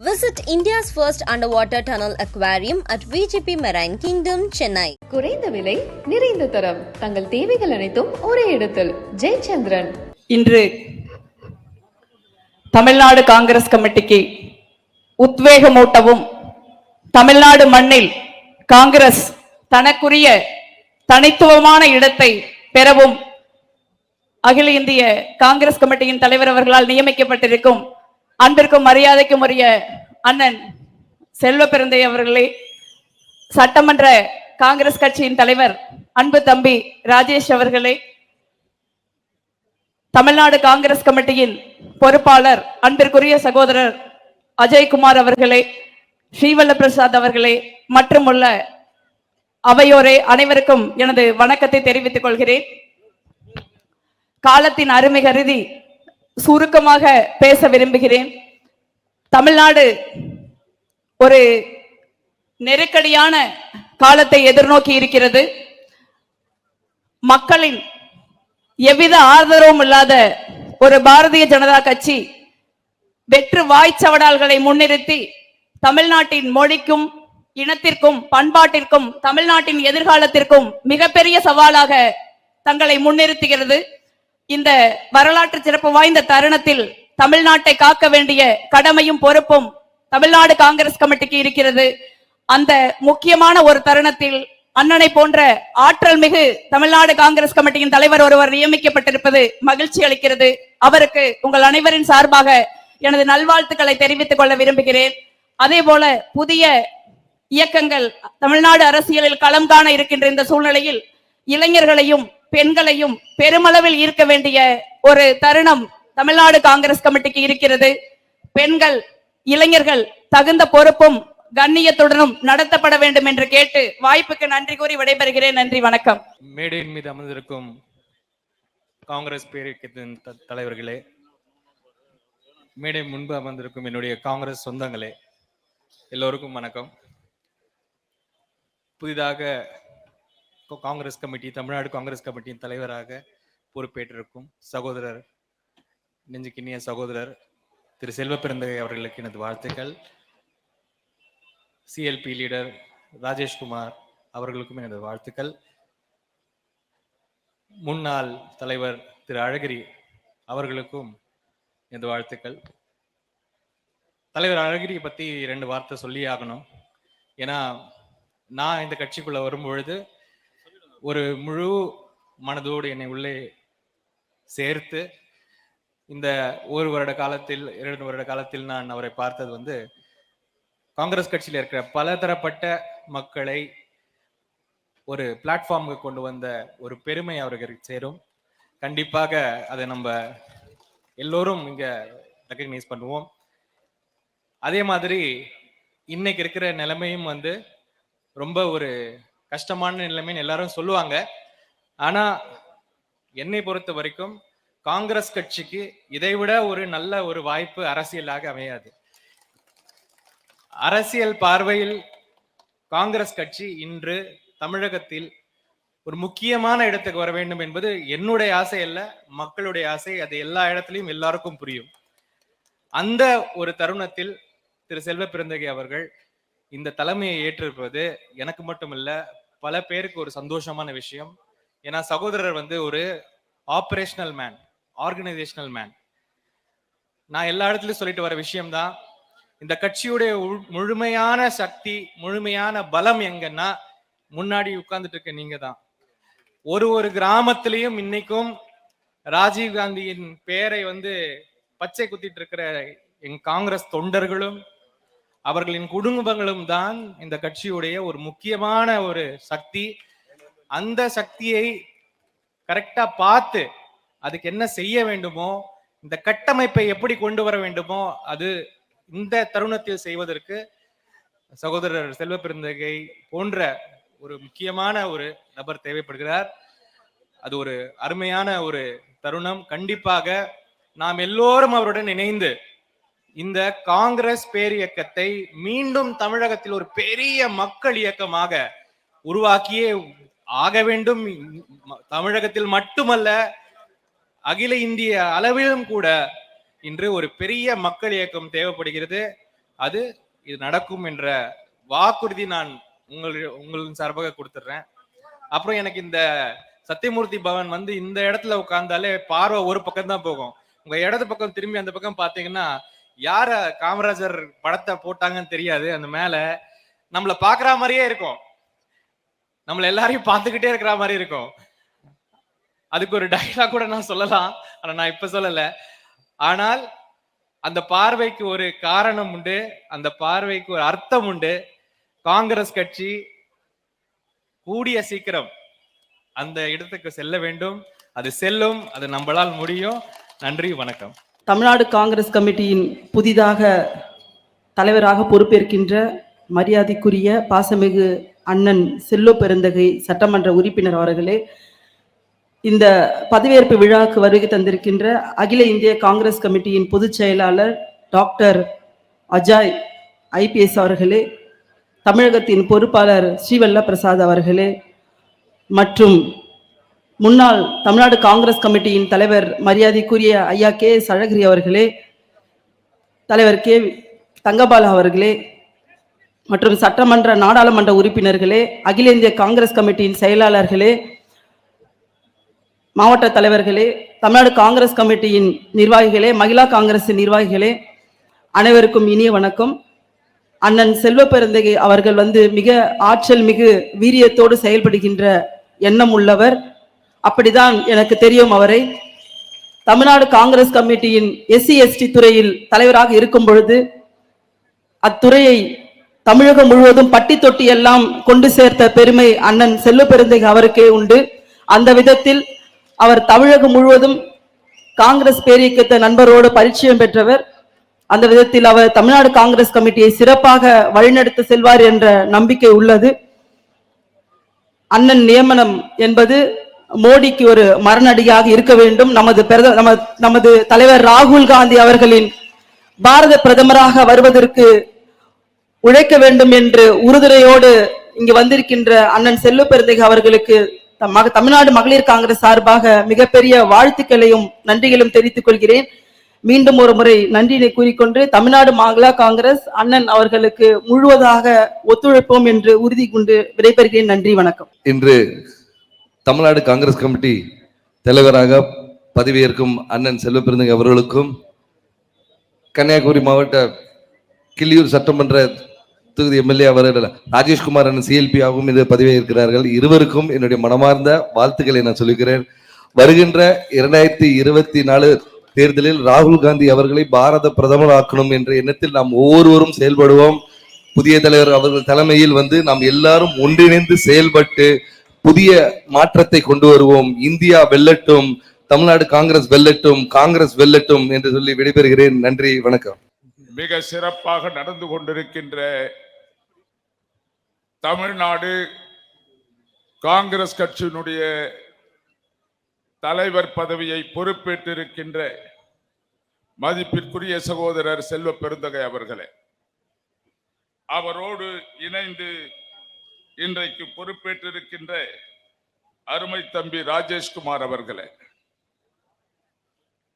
Visit India's first underwater tunnel aquarium at VGP Marine Kingdom, Chennai. குறைந்த விலை நிறைந்த தரம். தங்கள் தேவைகள் அனைத்தும் ஒரே இடத்தில். ஜெயச்சந்திரன். இன்று தமிழ்நாடு காங்கிரஸ் கமிட்டிக்கு உத்வேகமூட்டவும் தமிழ்நாடு மண்ணில் காங்கிரஸ் தனக்குரிய தனித்துவமான இடத்தை பெறவும் அகில இந்திய காங்கிரஸ் கமிட்டியின் தலைவர் அவர்களால் நியமிக்கப்பட்டிருக்கும் அன்பிற்கும் மரியாதைக்கும் உரிய அண்ணன் செல்வ பிறந்தை அவர்களே சட்டமன்ற காங்கிரஸ் கட்சியின் தலைவர் அன்பு தம்பி ராஜேஷ் அவர்களே தமிழ்நாடு காங்கிரஸ் கமிட்டியின் பொறுப்பாளர் அன்பிற்குரிய சகோதரர் அஜய்குமார் அவர்களே ஸ்ரீவல்ல பிரசாத் அவர்களே மற்றும் உள்ள அவையோரே அனைவருக்கும் எனது வணக்கத்தை தெரிவித்துக் கொள்கிறேன். காலத்தின் அருமை கருதி சுருக்கமாக பேச விரும்புகிறேன். தமிழ்நாடு ஒரு நெருக்கடியான காலத்தை எதிர்நோக்கி இருக்கிறது. மக்களின் எவ்வித ஆதரவும் இல்லாத ஒரு பாரதிய ஜனதா கட்சி வெற்று வாய்ச்சவடால்களை முன்னிறுத்தி தமிழ்நாட்டின் மொழிக்கும் இனத்திற்கும் பண்பாட்டிற்கும் தமிழ்நாட்டின் எதிர்காலத்திற்கும் மிகப்பெரிய சவாலாக தங்களை முன்னிறுத்துகிறது. இந்த வரலாற்று சிறப்பு வாய்ந்த தருணத்தில் தமிழ்நாட்டை காக்க வேண்டிய கடமையும் பொறுப்பும் தமிழ்நாடு காங்கிரஸ் கமிட்டிக்கு இருக்கிறது. அந்த முக்கியமான ஒரு தருணத்தில் அண்ணனை போன்ற ஆற்றல் மிகு தமிழ்நாடு காங்கிரஸ் கமிட்டியின் தலைவர் ஒருவர் நியமிக்கப்பட்டிருப்பது மகிழ்ச்சி அளிக்கிறது. அவருக்கு உங்கள் அனைவரின் சார்பாக எனது நல்வாழ்த்துக்களை தெரிவித்துக் கொள்ள விரும்புகிறேன். அதே போல புதிய இயக்கங்கள் தமிழ்நாடு அரசியலில் களம் காண இருக்கின்ற இந்த சூழ்நிலையில் இளைஞர்களையும் பெண்களையும் பெருமளவில் ஈர்க்க வேண்டிய ஒரு தருணம் தமிழ்நாடு காங்கிரஸ் கமிட்டிக்கு இருக்கிறது. பெண்கள் இளைஞர்கள் தகுந்த பொறுப்பும் கண்ணியத்துடனும் நடத்தப்பட வேண்டும் என்று கேட்டு வாய்ப்புக்கு நன்றி கூறி விடைபெறுகிறேன். நன்றி வணக்கம். மேடையின் மீது அமர்ந்திருக்கும் காங்கிரஸ் பேரியக்கத்தின் தலைவர்களே மேடை முன்பு அமர்ந்திருக்கும் என்னுடைய காங்கிரஸ் சொந்தங்களே எல்லோருக்கும் வணக்கம். புதிதாக காங்கிரஸ் கமிட்டி தமிழ்நாடு காங்கிரஸ் கமிட்டியின் தலைவராக பொறுப்பேற்றிருக்கும் சகோதரர் நெஞ்சுக்கிண்ணிய சகோதரர் திரு செல்வ பிறந்தகை அவர்களுக்கு எனது வாழ்த்துக்கள். சிஎல்பி லீடர் ராஜேஷ்குமார் அவர்களுக்கும் எனது வாழ்த்துக்கள். முன்னாள் தலைவர் திரு அழகிரி அவர்களுக்கும் எனது வாழ்த்துக்கள். தலைவர் அழகிரி பற்றி ரெண்டு வார்த்தை சொல்லி ஆகணும். ஏன்னா நான் இந்த கட்சிக்குள்ளே வரும்பொழுது ஒரு முழு மனதோடு என்னை உள்ளே சேர்த்து இந்த ஒரு வருட காலத்தில் இரண்டு வருட காலத்தில் நான் அவரை பார்த்தது வந்து காங்கிரஸ் கட்சியில் இருக்கிற பலதரப்பட்ட மக்களை ஒரு பிளாட்ஃபார்முக்கு கொண்டு வந்த ஒரு பெருமை அவருக்கு சேரும். கண்டிப்பாக அதை நம்ம எல்லோரும் இங்க ரெக்கக்னைஸ் பண்ணுவோம். அதே மாதிரி இன்னைக்கு இருக்கிற நிலைமையும் வந்து ரொம்ப ஒரு கஷ்டமான நிலைமைன்னு எல்லாரும் சொல்லுவாங்க. ஆனா என்னை பொறுத்த வரைக்கும் காங்கிரஸ் கட்சிக்கு இதைவிட ஒரு நல்ல ஒரு வாய்ப்பு அரசியலாக அமையாது. அரசியல் பார்வையில் காங்கிரஸ் கட்சி இன்று தமிழகத்தில் ஒரு முக்கியமான இடத்துக்கு வர வேண்டும் என்பது என்னுடைய ஆசை அல்ல மக்களுடைய ஆசை. அது எல்லா இடத்துலையும் எல்லாருக்கும் புரியும். அந்த ஒரு தருணத்தில் திரு செல்வ பிறந்தகை அவர்கள் இந்த தலைமையை ஏற்றிருப்பது எனக்கு மட்டுமல்ல பல பேருக்கு ஒரு சந்தோஷமான விஷயம். ஏன்னா சகோதரர் வந்து ஒரு ஆப்ரேஷனல் மேன் ஆர்கனைசேஷனல் மேன் நான் எல்லா இடத்துலயும் சொல்லிட்டு வர விஷயம்தான் இந்த கட்சியுடைய உள்- முழுமையான சக்தி முழுமையான பலம் எங்கன்னா முன்னாடி உட்கார்ந்துட்டு இருக்க நீங்க தான் ஒரு ஒரு கிராமத்திலையும் இன்னைக்கும் ராஜீவ் காந்தியின் பெயரை வந்து பச்சை குத்திட்டு இருக்கிற எங்க காங்கிரஸ் தொண்டர்களும் அவர்களின் குடும்பங்களும் தான் இந்த கட்சியுடைய ஒரு முக்கியமான ஒரு சக்தி. அந்த சக்தியை கரெக்டா பார்த்து அதுக்கு என்ன செய்ய வேண்டுமோ இந்த கட்டமைப்பை எப்படி கொண்டு வர வேண்டுமோ அது இந்த தருணத்தில் செய்வதற்கு சகோதரர் செல்வ பெருந்தகை போன்ற ஒரு முக்கியமான ஒரு நபர் தேவைப்படுகிறார். அது ஒரு அருமையான ஒரு தருணம். கண்டிப்பாக நாம் எல்லோரும் அவருடன் இணைந்து இந்த காங்கிரஸ் பேரியக்கத்தை மீண்டும் தமிழகத்தில் ஒரு பெரிய மக்கள் இயக்கமாக உருவாக்கியே ஆக வேண்டும். தமிழகத்தில் மட்டுமல்ல அகில இந்திய அளவிலும் கூட இன்று ஒரு பெரிய மக்கள் இயக்கம் தேவைப்படுகிறது. அது இது நடக்கும் என்ற வாக்குறுதி நான் உங்கள் உங்களின் சார்பாக கொடுத்துட்றேன் அப்புறம் எனக்கு இந்த சத்தியமூர்த்தி பவன் வந்து இந்த இடத்துல உட்கார்ந்தாலே பார்வை ஒரு பக்கம் தான் போகும். உங்க இடது பக்கம் திரும்பி அந்த பக்கம் பாத்தீங்கன்னா யார காமராஜர் படத்தை போட்டாங்கன்னு தெரியாது. அந்த மேல நம்மள பாக்குற மாதிரியே இருக்கும். நம்மள எல்லாரையும் பார்த்துக்கிட்டே இருக்கிற மாதிரி இருக்கும். அதுக்கு ஒரு டைலாக் கூட நான் சொல்லலாம். ஆனா நான் இப்ப சொல்லல. ஆனால் அந்த பார்வைக்கு ஒரு காரணம் உண்டு. அந்த பார்வைக்கு ஒரு அர்த்தம் உண்டு. காங்கிரஸ் கட்சி கூடிய சீக்கிரம் அந்த இடத்துக்கு செல்ல வேண்டும். அது செல்லும். அது நம்மளால் முடியும். நன்றி வணக்கம். தமிழ்நாடு காங்கிரஸ் கமிட்டியின் புதிதாக தலைவராக பொறுப்பேற்கின்ற மரியாதைக்குரிய பாசமிகு அண்ணன் செல்லோ பெருந்தகை சட்டமன்ற உறுப்பினர் அவர்களே இந்த பதவியேற்பு விழாவுக்கு வருகை தந்திருக்கின்ற அகில இந்திய காங்கிரஸ் கமிட்டியின் பொதுச் செயலாளர் டாக்டர் அஜாய் ஐபிஎஸ் அவர்களே தமிழகத்தின் பொறுப்பாளர் ஸ்ரீவல்ல பிரசாத் அவர்களே மற்றும் முன்னாள் தமிழ்நாடு காங்கிரஸ் கமிட்டியின் தலைவர் மரியாதைக்குரிய ஐயா கே எஸ் அழகிரி அவர்களே தலைவர் கே தங்கபாலா அவர்களே மற்றும் சட்டமன்ற நாடாளுமன்ற உறுப்பினர்களே அகில இந்திய காங்கிரஸ் கமிட்டியின் செயலாளர்களே மாவட்ட தலைவர்களே தமிழ்நாடு காங்கிரஸ் கமிட்டியின் நிர்வாகிகளே மகிழா காங்கிரஸ் நிர்வாகிகளே அனைவருக்கும் இனிய வணக்கம். அண்ணன் செல்வ பெருந்தகை அவர்கள் வந்து மிக ஆற்றல் மிகு வீரியத்தோடு செயல்படுகின்ற எண்ணம் உள்ளவர். அப்படிதான் எனக்கு தெரியும் அவரை. தமிழ்நாடு காங்கிரஸ் கமிட்டியின் எஸ்சி எஸ்டி துறையில் தலைவராக இருக்கும் பொழுது அத்துறையை தமிழகம் முழுவதும் பட்டி தொட்டி எல்லாம் கொண்டு சேர்த்த பெருமை அண்ணன் செல்லு பெருந்தகை அவருக்கே உண்டு. அந்த விதத்தில் அவர் தமிழகம் முழுவதும் காங்கிரஸ் பேரியக்கத்த நண்பரோடு பரிச்சயம் பெற்றவர். அந்த விதத்தில் அவர் தமிழ்நாடு காங்கிரஸ் கமிட்டியை சிறப்பாக வழிநடத்த செல்வார் என்ற நம்பிக்கை உள்ளது. அண்ணன் நியமனம் என்பது மோடிக்கு ஒரு மரணடியாக இருக்க வேண்டும். நமது நமது தலைவர் ராகுல் காந்தி அவர்களின் பாரத பிரதமராக வருவதற்கு உழைக்க வேண்டும் என்று உறுதுணையோடு இங்கு வந்திருக்கின்ற அண்ணன் செல்லு பெருந்தகை அவர்களுக்கு தமிழ்நாடு மகளிர் காங்கிரஸ் சார்பாக மிகப்பெரிய வாழ்த்துக்களையும் நன்றிகளும் தெரிவித்துக் கொள்கிறேன். மீண்டும் ஒரு முறை நன்றியை கூறிக்கொண்டு தமிழ்நாடு மகளா காங்கிரஸ் அண்ணன் அவர்களுக்கு முழுவதாக ஒத்துழைப்போம் என்று உறுதி கொண்டு விடைபெறுகிறேன். நன்றி வணக்கம். இன்று தமிழ்நாடு காங்கிரஸ் கமிட்டி தலைவராக பதவியேற்கும் அண்ணன் செல்வப்பெருந்தகை அவர்களுக்கும் கன்னியாகுமரி மாவட்ட கிள்ளியூர் சட்டமன்ற தொகுதி எம்எல்ஏ அவர்கள் ராஜேஷ்குமார் அண்ணன் சிஎல்பி ஆகவும் இது பதவியேற்கிறார்கள். இருவருக்கும் என்னுடைய மனமார்ந்த வாழ்த்துக்களை நான் சொல்லுகிறேன் வருகின்ற இரண்டாயிரத்தி இருபத்தி நாலு தேர்தலில் ராகுல் காந்தி அவர்களை பாரத பிரதமர் ஆக்கணும் என்ற எண்ணத்தில் நாம் ஒவ்வொருவரும் செயல்படுவோம். புதிய தலைவர் அவர்கள் தலைமையில் வந்து நாம் எல்லாரும் ஒன்றிணைந்து செயல்பட்டு புதிய மாற்றத்தை கொண்டு வருவோம். இந்தியா வெல்லட்டும் தமிழ்நாடு காங்கிரஸ் வெல்லட்டும் காங்கிரஸ் வெல்லட்டும் என்று சொல்லி விடைபெறுகிறேன். நன்றி வணக்கம். மிக சிறப்பாக நடந்து கொண்டிருக்கின்ற தமிழ்நாடு காங்கிரஸ் கட்சியினுடைய தலைவர் பதவியை பொறுப்பேற்றிருக்கின்ற மதிப்பிற்குரிய சகோதரர் செல்வ பெருந்தகை அவர்களே அவரோடு இணைந்து இன்றைக்கு பொறுப்பேற்றிருக்கின்ற அருமை தம்பி ராஜேஷ்குமார் அவர்களே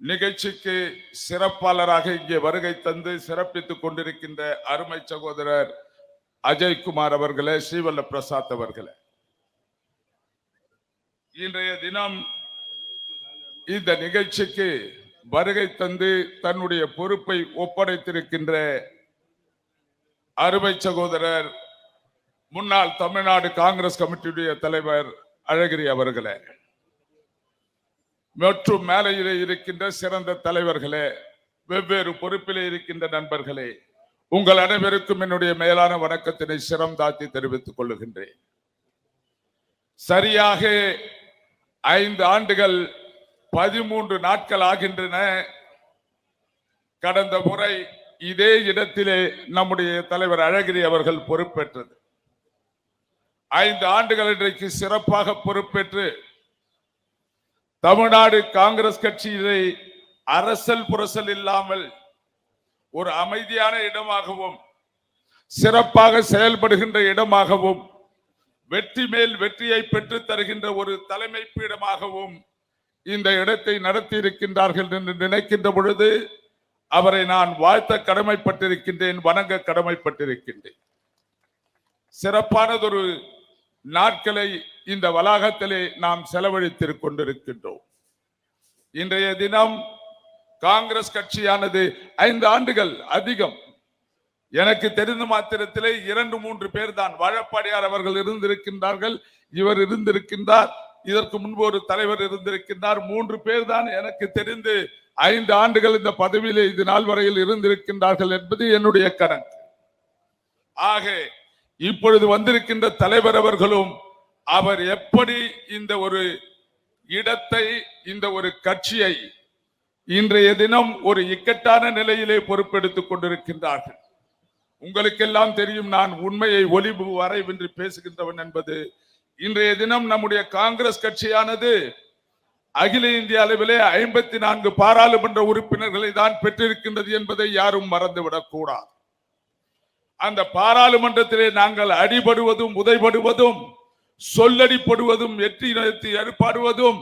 நிகழ்ச்சிக்கு சிறப்பாளராக இங்கே வருகை தந்து சிறப்பித்துக் கொண்டிருக்கின்ற அருமை சகோதரர் அஜய்குமார் அவர்களே ஸ்ரீவல்ல பிரசாத் அவர்களே. இன்றைய தினம் இந்த நிகழ்ச்சிக்கு வருகை தந்து தன்னுடைய பொறுப்பை ஒப்படைத்திருக்கின்ற அருமை சகோதரர் முன்னாள் தமிழ்நாடு காங்கிரஸ் கமிட்டியுடைய தலைவர் அழகிரி அவர்களே மற்றும் மேலையிலே இருக்கின்ற சிறந்த தலைவர்களே வெவ்வேறு பொறுப்பிலே இருக்கின்ற நண்பர்களே உங்கள் அனைவருக்கும் என்னுடைய மேலான வணக்கத்தினை சிரம் தாத்தி தெரிவித்துக் கொள்ளுகின்றேன். சரியாக ஐந்து ஆண்டுகள் பதிமூன்று நாட்கள் ஆகின்றன. கடந்த முறை இதே இடத்திலே நம்முடைய தலைவர் அழகிரி அவர்கள் பொறுப்பேற்றது. ஐந்து ஆண்டுகள் இன்றைக்கு சிறப்பாக பொறுப்பேற்று தமிழ்நாடு காங்கிரஸ் கட்சியிலே அரசல் புரசல் இல்லாமல் ஒரு அமைதியான இடமாகவும் சிறப்பாக செயல்படுகின்ற இடமாகவும் வெற்றி மேல் வெற்றியை பெற்று தருகின்ற ஒரு தலைமை பீடமாகவும் இந்த இடத்தை நடத்தி இருக்கின்றார்கள் என்று நினைக்கின்ற பொழுது அவரை நான் வாழ்த்த கடமைப்பட்டிருக்கின்றேன் வணங்க கடமைப்பட்டிருக்கின்றேன். சிறப்பானதொரு நாட்களை இந்த வளாகத்திலே நாம் செலவழித்துக் கொண்டிருக்கின்றோம். இன்றைய தினம் காங்கிரஸ் கட்சியானது ஐந்து ஆண்டுகள் அதிகம். எனக்கு தெரிந்த மாத்திரத்திலே இரண்டு மூன்று பேர் தான் வாழப்பாடியார் அவர்கள் இருந்திருக்கின்றார்கள் இவர் இருந்திருக்கின்றார் இதற்கு முன்பு ஒரு தலைவர் இருந்திருக்கின்றார் மூன்று பேர் தான் எனக்கு தெரிந்து ஐந்து ஆண்டுகள் இந்த பதவியிலே இது நாள் வரையில் இருந்திருக்கின்றார்கள் என்பது என்னுடைய கணக்கு. ஆக இப்பொழுது வந்திருக்கின்ற தலைவர் அவர்களும் அவர் எப்படி இந்த ஒரு இடத்தை இந்த ஒரு கட்சியை இன்றைய தினம் ஒரு இக்கட்டான நிலையிலே பொறுப்பெடுத்துக் கொண்டிருக்கின்றார்கள். உங்களுக்கெல்லாம் தெரியும் நான் உண்மையை ஒளிவு வரைவின்றி பேசுகின்றவன் என்பது. இன்றைய தினம் நம்முடைய காங்கிரஸ் கட்சியானது அகில இந்திய அளவிலே ஐம்பத்தி நான்கு பாராளுமன்ற உறுப்பினர்களை தான் பெற்றிருக்கின்றது என்பதை யாரும் மறந்துவிடக் கூடாது அந்த பாராளுமன்றத்திலே நாங்கள் அடிபடுவதும் உதைபடுவதும் சொல்லடிப்படுவதும் எட்டி நிறுத்தி அறுப்பாடுவதும்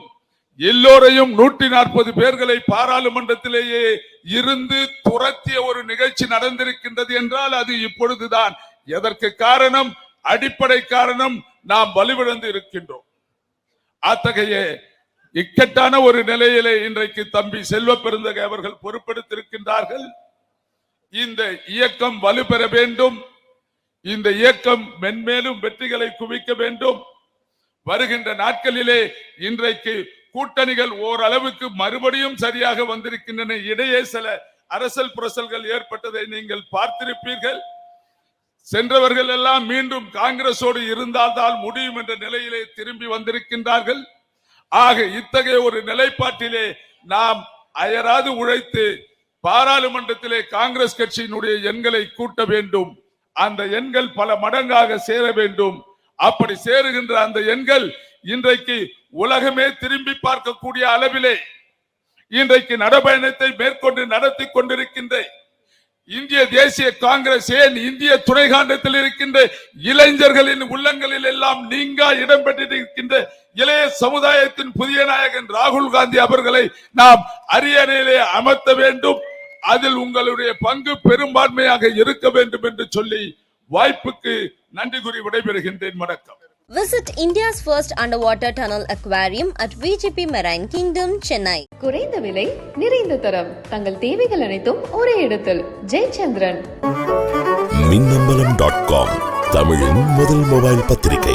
எல்லோரையும் நூற்றி நாற்பது பேர்களை பாராளுமன்றத்திலேயே இருந்து துரத்திய ஒரு நிகழ்ச்சி நடந்திருக்கின்றது என்றால் அது இப்பொழுதுதான். எதற்கு காரணம்? அடிப்படை காரணம் நாம் வலுவிழந்து இருக்கின்றோம். அத்தகைய இக்கட்டான ஒரு நிலையிலே இன்றைக்கு தம்பி செல்வ பெருந்தகை அவர்கள் பொறுப்பெடுத்திருக்கின்றார்கள். இந்த இயக்கம் வலுப்பெற வேண்டும். இந்த இயக்கம் மென்மேலும் வெற்றிகளை குவிக்க வேண்டும். வருகின்ற நாட்களிலே இன்றைக்கு கூட்டணிகள் ஓரளவுக்கு மறுபடியும் சரியாக வந்திருக்கின்றன. இடையே சில அரசல் புரசல்கள் ஏற்பட்டதை நீங்கள் பார்த்திருப்பீர்கள். சென்றவர்கள் எல்லாம் மீண்டும் காங்கிரஸோடு இருந்தால்தான் முடியும் என்ற நிலையிலே திரும்பி வந்திருக்கின்றார்கள். ஆக இத்தகைய ஒரு நிலைப்பாட்டிலே நாம் அயராது உழைத்து பாராளுமன்றத்திலே காங்கிரஸ் கட்சியினுடைய எண்களை கூட்ட வேண்டும். அந்த எண்கள் பல மடங்காக சேர வேண்டும். அப்படி சேருகின்ற அந்த எண்கள் இன்றைக்கு உலகமே திரும்பி பார்க்கக்கூடிய அளவிலே இன்றைக்கு நடபயணத்தை மேற்கொண்டு நடத்தி கொண்டிருக்கின்ற இந்திய தேசிய காங்கிரஸ் ஏன் இந்திய துணைகாண்டத்தில் இருக்கின்ற இளைஞர்களின் உள்ளங்களில் எல்லாம் நீங்கா இடம்பெற்றிருக்கின்ற இளைய சமுதாயத்தின் புதிய நாயகன் ராகுல் காந்தி அவர்களை நாம் அரியணையிலே அமர்த்த வேண்டும். அதில் உங்களுடைய பங்கு பெரும்பான்மையாக இருக்க வேண்டும் என்று சொல்லி வாய்ப்புக்கு நன்றி கூறி விடைபெறுகின்றேன். வணக்கம். Visit India's first underwater tunnel aquarium at VGP Marine Kingdom, Chennai. குறைந்த விலை நிறைந்த தரம். தங்கள் தேவைகள் அனைத்தும் ஒரே இடத்தில். ஜெயச்சந்திரன். மின்னம்பலம் டாட் காம் தமிழின் முதல் மொபைல் பத்திரிகை.